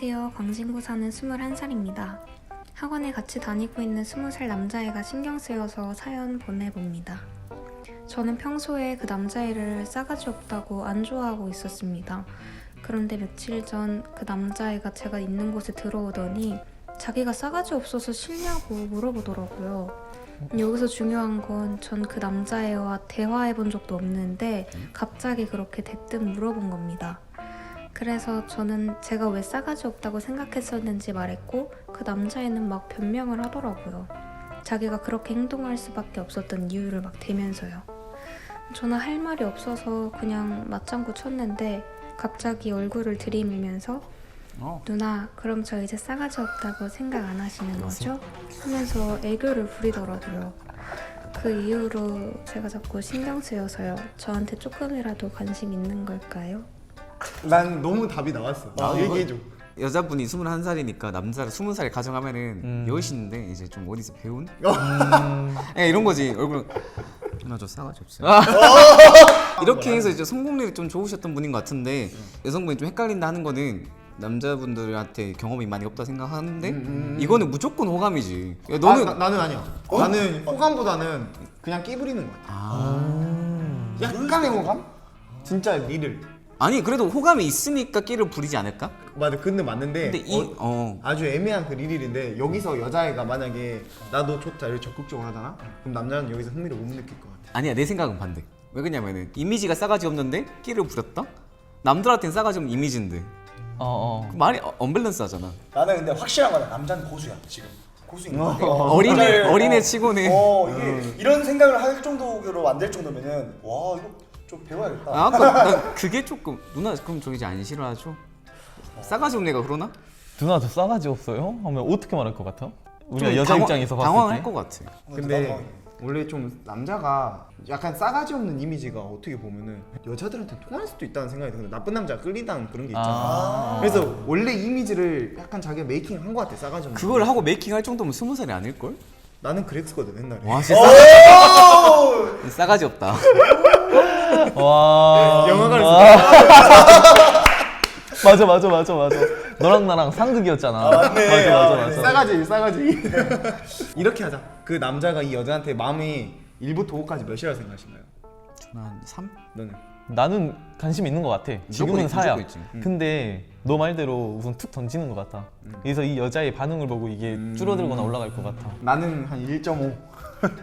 안녕하세요. 광진구 사는 21살입니다. 학원에 같이 다니고 있는 20살 남자애가 신경 쓰여서 사연 보내봅니다. 저는 평소에 그 남자애를 싸가지 없다고 안 좋아하고 있었습니다. 그런데 며칠 전 그 남자애가 제가 있는 곳에 들어오더니 자기가 싸가지 없어서 싫냐고 물어보더라고요. 여기서 중요한 건 전 그 남자애와 대화해 본 적도 없는데 갑자기 그렇게 대뜸 물어본 겁니다. 그래서 저는 제가 왜 싸가지 없다고 생각했었는지 말했고 그 남자애는 막 변명을 하더라고요. 자기가 그렇게 행동할 수밖에 없었던 이유를 막 대면서요. 저는 할 말이 없어서 그냥 맞장구 쳤는데 갑자기 얼굴을 들이밀면서 어. 누나 그럼 저 이제 싸가지 없다고 생각 안 하시는 거죠? 하면서 애교를 부리더라고요. 그 이후로 제가 자꾸 신경 쓰여서요. 저한테 조금이라도 관심 있는 걸까요? 난 너무 답이 나왔어. 나 아, 얘기해줘. 여자분이 21살이니까 남자를 20살 가정하면은 음. 여신인데 이제 좀 어디서 배운? 음. 예, 이런 거지. 얼굴 누나 저 싸가지 없어요. 아. 이렇게 해서 이제 성공률이 좀 좋으셨던 분인 것 같은데 여성분이 좀 헷갈린다 하는 거는 남자분들한테 경험이 많이 없다 생각하는데 음, 음, 음. 이거는 무조건 호감이지. 야, 너는 너는 나, 나는 아니야. 나는 호감보다는 그냥 끼부리는 거 같아. 아... 약간의 호감? 진짜 리를. 아니 그래도 호감이 있으니까 끼를 부리지 않을까? 맞아. 근데 맞는데. 근데 이 어, 아주 애매한 그 리릴인데 여기서 여자애가 만약에 나도 좋다 이렇게 적극적으로 하잖아. 그럼 남자는 여기서 흥미를 못 느낄 것 같아. 아니야 내 생각은 반대. 왜 그러냐면은 이미지가 싸가지 없는데 끼를 부렸다? 남들한테는 싸가지 없는 이미지인데 어, 그 어. 말이 어- 언밸런스 하잖아. 나는 근데 확실한 거는 남자는 고수야 지금 고수인 거 같아. 어린애- 어린애 치고는. 어 이게 이런 생각을 할 정도로 안될 정도면은 와 이거 좀 배워야겠다. 아, 아까 난 그게 조금 누나 그럼 저기 이제 안 싫어하죠? 싸가지 없는 애가 그러나? 누나 저 싸가지 없어요? 하면 어떻게 말할 것 같아? 우리가 좀 여자 당황- 입장에서 봤을 당황할 때것 같아. 근데 나도 원래 좀 남자가 약간 싸가지 없는 이미지가 어떻게 보면은 여자들한테 통할 수도 있다는 생각이 드는데 나쁜 남자가 끌린다는 그런 게 있잖아. 아. 그래서 원래 이미지를 약간 자기가 메이킹 한 것 같아 싸가지 없는. 그걸 하고 메이킹 할 정도면 스무 살이 아닐걸? 나는 그랬거든 옛날에. 와 진짜 싸... 싸가지 없다. 와 영화관에서 와. 맞아 맞아 맞아 맞아 너랑 나랑 상극이었잖아 맞네. 맞아 맞아 아, 맞아 싸가지 싸가지. 이렇게 하자. 그 남자가 이 여자한테 마음이 1부터 5까지 몇이라 생각하시나요? 한 3? 너는? 나는 관심 있는 것 같아 지금은 무조건 사야 있지. 근데 너 말대로 우선 툭 던지는 것 같아 그래서 이 여자의 반응을 보고 이게 줄어들거나 올라갈 것 같아 나는 한 1.5.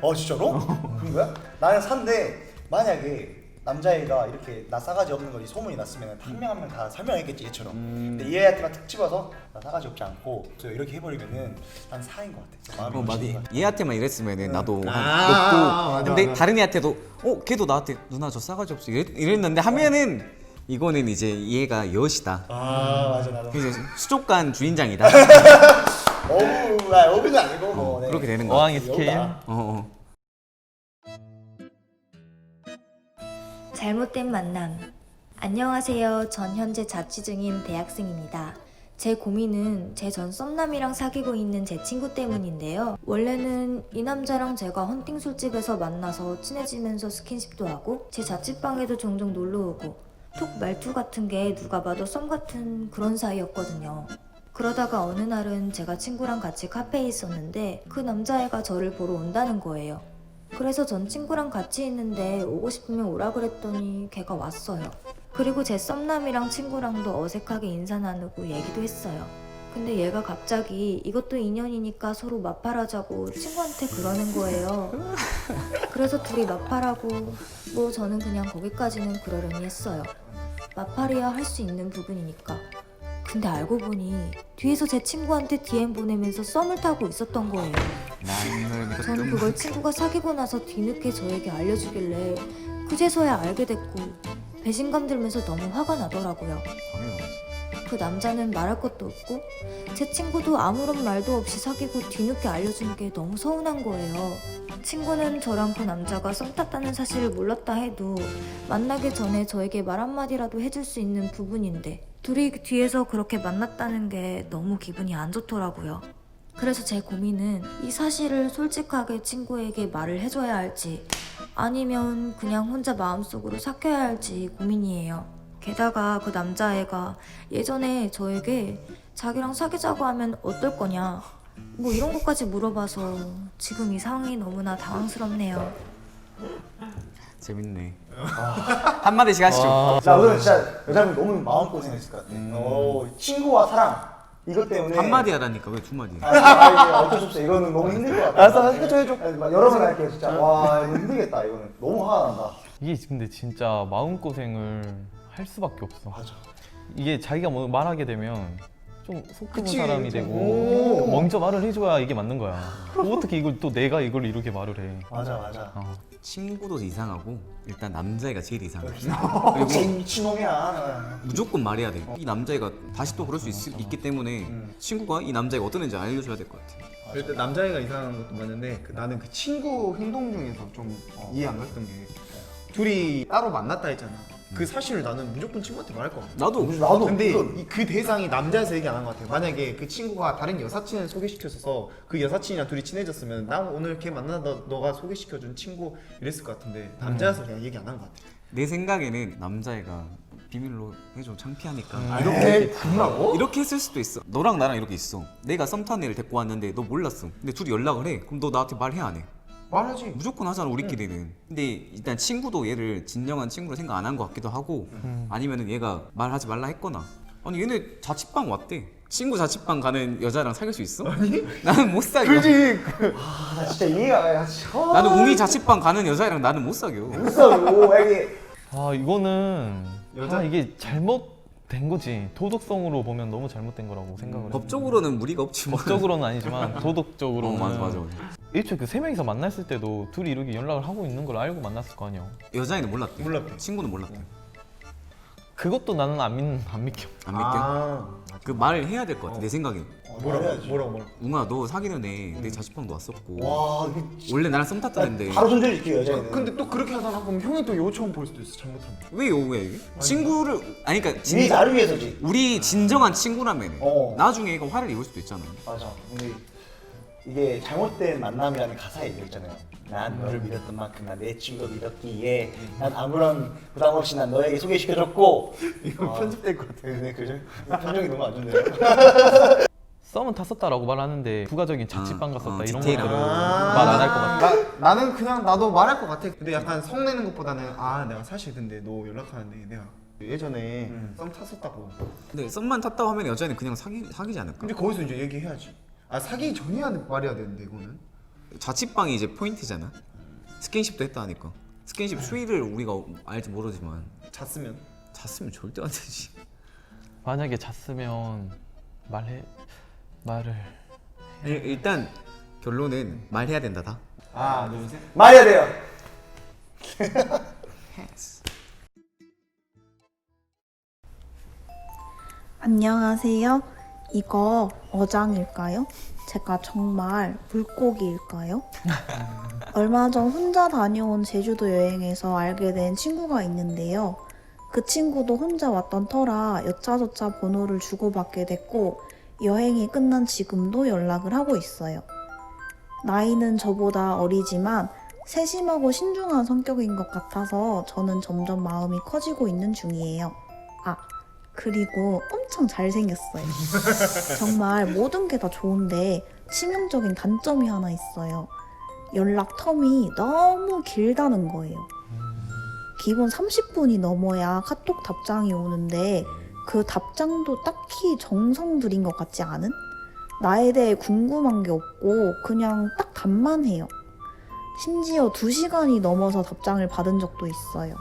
어 진짜로? 그런 거야? 나는 산데 만약에 남자애가 이렇게 나 싸가지 없는 거이 소문이 났으면 한 명 한 명 다 설명했겠지 얘처럼. 근데 얘한테만 툭 집어서 나 싸가지 없지 않고 저 이렇게 해버리면은 난 사인 것 같아. 마음이 어, 맞아. 얘한테만 이랬으면 은 나도 아, 한 높고 맞아, 근데 맞아. 다른 애한테도 어 걔도 나한테 누나 저 싸가지 없어 이랬, 이랬는데 하면은 이거는 이제 얘가 여시다. 아 맞아 나도. 이제 수족관 주인장이다. 어부 아 어부는 아니고 뭐 네. 그렇게 되는 거야. 어항의 스케일. 어, 어. 잘못된 만남. 안녕하세요. 전 현재 자취 중인 대학생입니다. 제 고민은 제 전 썸남이랑 사귀고 있는 제 친구 때문인데요. 원래는 이 남자랑 제가 헌팅 술집에서 만나서 친해지면서 스킨십도 하고 제 자취방에도 종종 놀러 오고 톡 말투 같은 게 누가 봐도 썸 같은 그런 사이였거든요. 그러다가 어느 날은 제가 친구랑 같이 카페에 있었는데 그 남자애가 저를 보러 온다는 거예요. 그래서 전 친구랑 같이 있는데 오고 싶으면 오라 그랬더니 걔가 왔어요. 그리고 제 썸남이랑 친구랑도 어색하게 인사 나누고 얘기도 했어요. 근데 얘가 갑자기 이것도 인연이니까 서로 마팔하자고 친구한테 그러는 거예요. 그래서 둘이 마팔하고 뭐 저는 그냥 거기까지는 그러려니 했어요. 마팔이야 할 수 있는 부분이니까. 근데 알고 보니 뒤에서 제 친구한테 DM 보내면서 썸을 타고 있었던 거예요. 나는 저는 그걸 친구가 사귀고 나서 뒤늦게 저에게 알려주길래 그제서야 알게 됐고 배신감 들면서 너무 화가 나더라고요. 그 남자는 말할 것도 없고 제 친구도 아무런 말도 없이 사귀고 뒤늦게 알려준 게 너무 서운한 거예요. 친구는 저랑 그 남자가 썸 탔다는 사실을 몰랐다 해도 만나기 전에 저에게 말 한마디라도 해줄 수 있는 부분인데 둘이 뒤에서 그렇게 만났다는 게 너무 기분이 안 좋더라고요. 그래서 제 고민은 이 사실을 솔직하게 친구에게 말을 해줘야 할지 아니면 그냥 혼자 마음속으로 삭혀야 할지 고민이에요. 게다가 그 남자애가 예전에 저에게 자기랑 사귀자고 하면 어떨 거냐? 뭐 이런 것까지 물어봐서 지금 이 상황이 너무나 당황스럽네요. 재밌네. 한마디씩 하시죠. 아, 나 오늘 진짜 여자분 너무 마음고생했을 것 같아. 어, 친구와 사랑 이것 때문에 한마디 하라니까 왜 두 마디? 아, 아, 어쩔 수 없어. 이거는 너무 힘들 것 같아. 알았어, 해줘, 해줘. 여러 번 할게요, 진짜. 와, 이거 힘들겠다. 이거는 너무 화가 난다. 이게 근데 진짜 마음고생을 할 수밖에 없어. 맞아. 이게 자기가 뭐 말하게 되면 좀 속 좁은 그치, 사람이 그치. 되고 오. 먼저 말을 해줘야 이게 맞는 거야. 어떻게 이걸 또 내가 이걸 이렇게 말을 해? 맞아, 맞아. 어. 친구도 이상하고 일단 남자애가 제일 이상해. 그리고 미친놈이야. 무조건 말해야 돼. 이 남자애가 다시 또 그럴 수 있, 있기 때문에 음. 친구가 이 남자애가 어떤 애인지 알려줘야 될 것 같아. 일단 남자애가 이상한 것도 맞는데 그 나는 그 친구 행동 중에서 좀 이해 안 갔던 게 둘이 따로 만났다 했잖아. 그 사실을 나는 무조건 친구한테 말할 것 같아. 나도 나도. 근데 이- 그 대상이 남자에서 얘기 안 한 것 같아. 만약에 그 친구가 다른 여사친을 소개시켜줘서 그 여사친이랑 둘이 친해졌으면 나 오늘 걔 만나 너, 너가 소개시켜준 친구 이랬을 것 같은데 남자여서 그냥 얘기 안 한 것 같아. 내 생각에는 남자애가 비밀로 해줘 창피하니까 아, 이렇게 에이, 그러라고? 이렇게 했을 수도 있어. 너랑 나랑 이렇게 있어. 내가 썸 타는 애를 데리고 왔는데 너 몰랐어. 근데 둘이 연락을 해. 그럼 너 나한테 말해 안 해? 말하지. 무조건 하잖아 우리끼리는. 근데 일단 친구도 얘를 진정한 친구로 생각 안 한 것 같기도 하고 아니면은 얘가 말하지 말라 했거나. 아니 얘네 자취방 왔대. 친구 자취방 가는 여자랑 사귈 수 있어? 아니 나는 못 사겨. 그지. 아, 나 진짜 이해가 야, 진짜. 나는 웅이 자취방 가는 여자애랑 나는 못 사겨. 있어, 이게. 아 이거는 여자- 아, 이게 잘못 된 거지. 도덕성으로 보면 너무 잘못된 거라고 생각을 해. 법적으로는 무리가 없지만. 법적으로는 아니지만 어, 도덕적으로는 맞아 맞아. 일초에 그 세 명이서 만났을 때도 둘이 이렇게 연락을 하고 있는 걸 알고 만났을 거 아니야. 여자애는 몰랐대. 몰랐대. 친구는 몰랐대. 그것도 나는 안, 믿, 안 믿겨. 안 믿겨? 아. 그 말을 해야 될 것 같아. 내 생각에. 어, 뭐라고. 뭐라고 뭐라고. 웅아 너 사귀는 애 내 자취방도 왔었고. 와, 이게 원래 나랑 썸 탔던 애인데. 바로 손절시켜 여자애는. 근데 또 그렇게 하다가 그럼 형이 또 요청 볼 수도 있어 잘못하면. 왜 요구해 이게? 친구를 아니 그러니까 네 진, 나를 위해서지. 우리 진정한 친구라면 어. 나중에 얘가 화를 입을 수도 있잖아. 맞아. 근데 이게 잘못된 만남이라는 가사에 이거 있잖아요. 난 너를 믿었던 만큼 난 내 친구도 믿었기에 난 아무런 부담 없이 난 너에게 소개시켜줬고 이거 아. 편집될 것 같아. 네, 그죠? 표정이 너무 안 좋네요. 썸은 탔었다라고 말하는데 부가적인 자취방 아, 갔었다 어, 이런 디테일하게. 것들은 아. 말안 할 것 같아. 나, 나는 그냥 나도 말할 것 같아. 근데 약간 성내는 것보다는 아 내가 사실 근데 너 연락하는데 내가 예전에 썸 탔었다고. 근데 썸만 탔다고 하면 여자는 그냥 사귀 사귀지 않을까? 근데 거기서 이제 얘기해야지. 아 사기 전이야 말해야 되는데 이거는. 자취방이 이제 포인트잖아. 스킨십도 했다 하니까. 스킨십 수위를 우리가 알지 모르지만 잤으면. 잤으면 절대 안 되지. 만약에 잤으면 말해 말을 일- 일단 결론은 말해야 된다 다. 하나 둘 셋. 말해야 돼요. 안녕하세요. 이거 어장일까요? 제가 정말 물고기일까요? 얼마 전 혼자 다녀온 제주도 여행에서 알게 된 친구가 있는데요. 그 친구도 혼자 왔던 터라 여차저차 번호를 주고받게 됐고 여행이 끝난 지금도 연락을 하고 있어요. 나이는 저보다 어리지만 세심하고 신중한 성격인 것 같아서 저는 점점 마음이 커지고 있는 중이에요. 아, 그리고 엄청 잘생겼어요. 정말 모든 게 다 좋은데 치명적인 단점이 하나 있어요. 연락 텀이 너무 길다는 거예요. 기본 30분이 넘어야 카톡 답장이 오는데 그 답장도 딱히 정성 들인 것 같지 않은? 나에 대해 궁금한 게 없고 그냥 딱 답만 해요. 심지어 2시간이 넘어서 답장을 받은 적도 있어요.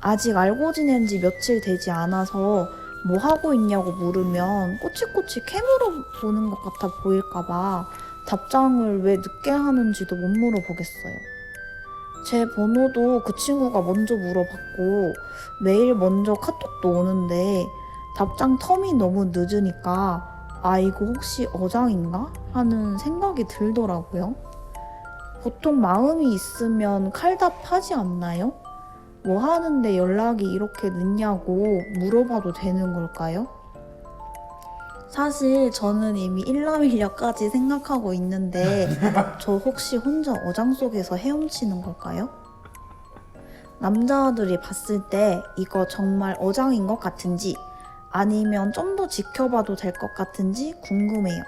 아직 알고 지낸 지 며칠 되지 않아서 뭐 하고 있냐고 물으면 꼬치꼬치 캐물어 보는 것 같아 보일까봐 답장을 왜 늦게 하는지도 못 물어보겠어요. 제 번호도 그 친구가 먼저 물어봤고 매일 먼저 카톡도 오는데 답장 텀이 너무 늦으니까 아 이거 혹시 어장인가 하는 생각이 들더라고요. 보통 마음이 있으면 칼답하지 않나요? 뭐 하는데 연락이 이렇게 늦냐고 물어봐도 되는 걸까요? 사실 저는 이미 일남일녀까지 생각하고 있는데 저 혹시 혼자 어장 속에서 헤엄치는 걸까요? 남자들이 봤을 때 이거 정말 어장인 것 같은지 아니면 좀 더 지켜봐도 될 것 같은지 궁금해요.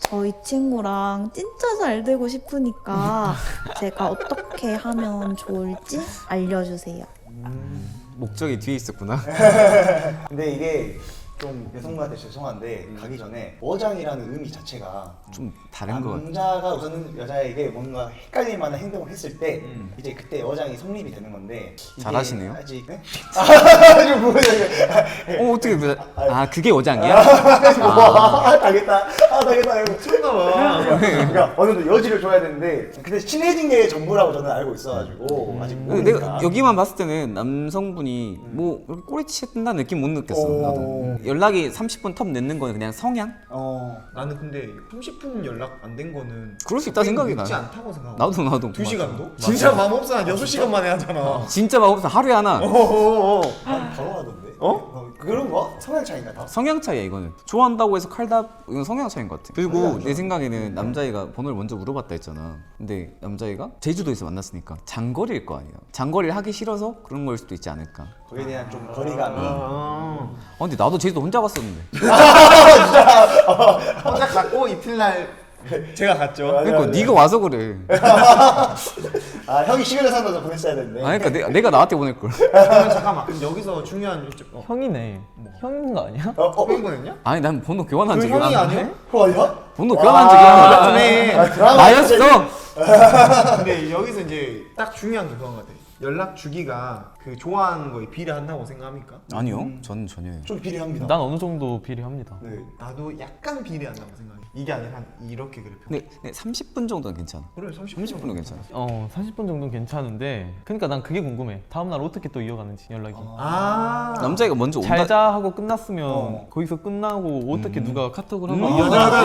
저이 친구랑 진짜 잘 되고 싶으니까 제가 어떻게 하면 좋을지 알려주세요. 목적이 뒤에 있었구나. 근데 이게 좀 여성분한테 죄송한데 가기 전에 어장이라는 의미 자체가 좀 다른 거 같아. 남자가 우선은 여자에게 뭔가 헷갈릴 만한 행동을 했을 때 음. 이제 그때 어장이 성립이 되는 건데 이게 잘하시네요. 아직 네? 아, 뭐야 어 어떻게 그- 아 그게 어장이야? 아, 당했다. 아, 당했다. 이거 봐. 그러니까 어느 정도 여지를 줘야 되는데 근데 친해진 게 전부라고 저는 알고 있어가지고 아직 근데 모르니까. 내가 여기만 봤을 때는 남성분이 뭐 이렇게 꼬리치는다는 느낌 못 느꼈어. 오. 나도 연락이 30분 톱 늦는 건 그냥 성향? 어 나는 근데 30분 연락 안 된 거는 그럴 수 있다 생각이 늦지 나. 않다고 생각하고 나도 나도. 2시간도? 진짜 마음 없어 한 6시간 만에 하잖아 진짜 막 없어 하루에 하나. 어어어 아, 바로 하던데. 어? 그런 거? 성향 차이인가 다? 성향 차이야 이거는. 좋아한다고 해서 칼답 이건 성향 차이인 것 같아. 그리고 내 생각에는 남자애가 번호를 먼저 물어봤다 했잖아. 근데 남자애가 제주도에서 만났으니까 장거리일 거 아니야 장거리를 하기 싫어서 그런 걸 수도 있지 않을까. 거기에 대한 좀 거리감이. 아 근데 나도 제주도 혼자 갔었는데. 혼자 갔고 이틀날 제가 갔죠 그러니까 네가 와서 그래 아 형이 시간을 산다서 보냈어야 되는데. 아 그러니까 내, 내가 나한테 보낼 걸 그러면 잠깐만 그럼 여기서 중요한 요점 어, 형이네. 형인 거 아니야? 어, 어, 형이 보냈냐? 아니 난 번호 교환한 그 적이 형이 없는데 아니야? 그거 아니야? 번호 교환한 적이 없는데 그래 아, 드라마 나였어 근데 여기서 이제 딱 중요한 게 그건 것 같아 연락 주기가 그 좋아하는 거에 비례한다고 생각합니까? 아니요 저는 전혀요 좀 비례합니다. 난 어느 정도 비례합니다. 네. 나도 약간 비례한다고 생각해 이게 아니라 한 이렇게 그래 평 근데, 근데 30분 정도는 괜찮아 그래 30분 30분은 괜찮아 어 30분 정도는 괜찮은데 그러니까 난 그게 궁금해. 다음 날 어떻게 또 이어가는지 연락이. 아 남자애가 먼저 온다 잘자 하고 끝났으면 어. 거기서 끝나고 어떻게 누가 카톡을 하고 음. 이어가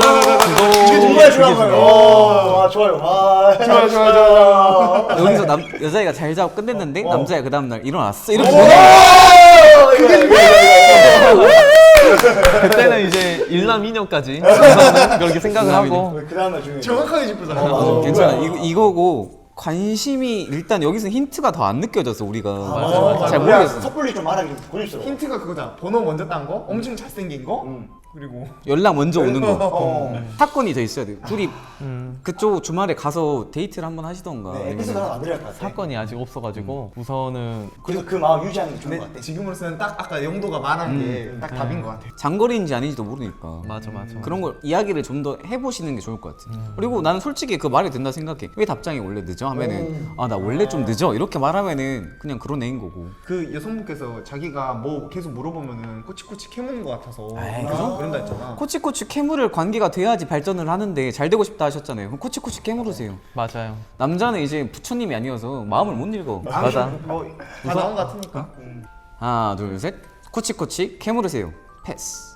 이게 정말. 어, 아, 좋아요. 아, 좋아요, 좋아요, 좋아요. 여기서 남 여자애가 잘 자고 끝냈는데 어. 남자애가 그 다음날 일어났어 이렇게 오! 보내 이거, 이거, 그때는 이제 일남 이녀까지 그렇게 생각을 하고. 그 다음 날 중요해. 정확하게 짚어서 어, 맞아. 괜찮아. 이거, 이거고 관심이 일단 여기서 힌트가 더 안 느껴졌어 우리가 맞아, 맞아. 잘 모르겠어 섣불리 좀 말하기 고집스러워. 힌트가 그거잖아 번호 먼저 딴 거? 엄청 잘생긴 거? 음. 그리고 연락 먼저 오는 거. 어. 사건이 더 있어야 돼 둘이 음, 그쪽 주말에 가서 데이트를 한번 하시던가. 네, 에피소드 하나 만들어야 할 것 같아. 사건이 아직 없어가지고 우선은 그래서 그 마음 유지하는 게 좋은 것 근데 같아. 지금으로서는 딱 아까 영도가 말한 게 딱 답인 것 같아 장거리인지 아닌지도 모르니까. 맞아 맞아. 그런 걸 이야기를 좀 더 해보시는 게 좋을 것 같아 그리고 나는 솔직히 그 말이 된다 생각해. 왜 답장이 원래 늦어? 하면은 아 나 원래 좀 늦어? 이렇게 말하면은 그냥 그런 애인 거고. 그 여성분께서 자기가 뭐 계속 물어보면은 꼬치꼬치 캐무는 것 같아서. 에이, 그죠? 그런다 했잖아. 코치코치 캐물을 관계가 돼야지 발전을 하는데 잘 되고 싶다 하셨잖아요. 그럼 코치코치 캐물으세요. 맞아요. 남자는 이제 부처님이 아니어서 마음을 못 읽어. 맞아. 뭐다 나온 것 같으니까. 하나 둘 셋. 코치코치 캐물으세요. 패스